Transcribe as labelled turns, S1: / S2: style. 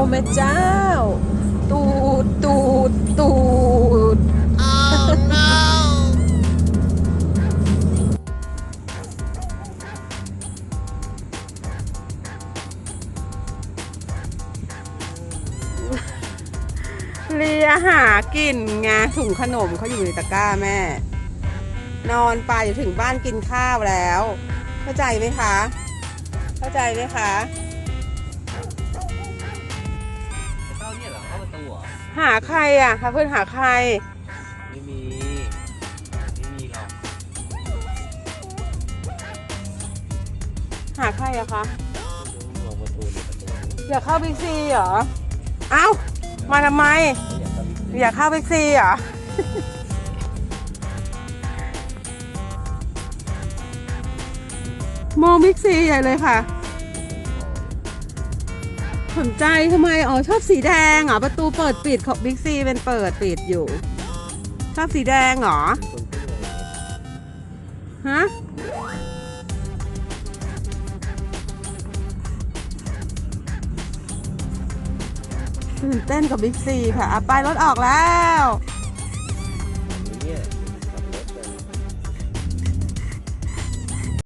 S1: อ้แม่เจ้า ตูดตูดตูดเลียหากินไงถุงขนมเขาอยู่ในตะกร้าแม่ นอนไปอยู่ถึงบ้านกินข้าวแล้ว เข้าใจไหมคะ เข้าใจไหมคะ
S2: ตูเหรอ
S1: หาใครอะคะเพื่อนหาใคร
S2: ไม่มี ไม่มีหรอก
S1: หาใครอะคะ
S2: มองประตูเดี๋ยวประตูนี้
S1: อยากเข้าบิ๊กซีเหรอ เอ้า มาทำไม
S2: อยากเข้าไป
S1: อยากเข้าบิ๊กซีเหรอ มองบิ๊กซีใหญ่เลยค่ะ สนใจทำไม อ๋อ ชอบสีแดงเหรอ ประตูเปิดปิดของบิ๊กซีเป็นเปิดปิดอยู่ ชอบสีแดงเหรอ ฮะ ตื่นเต้นกับบิ๊กซีค่ะไปรถออกแล้ว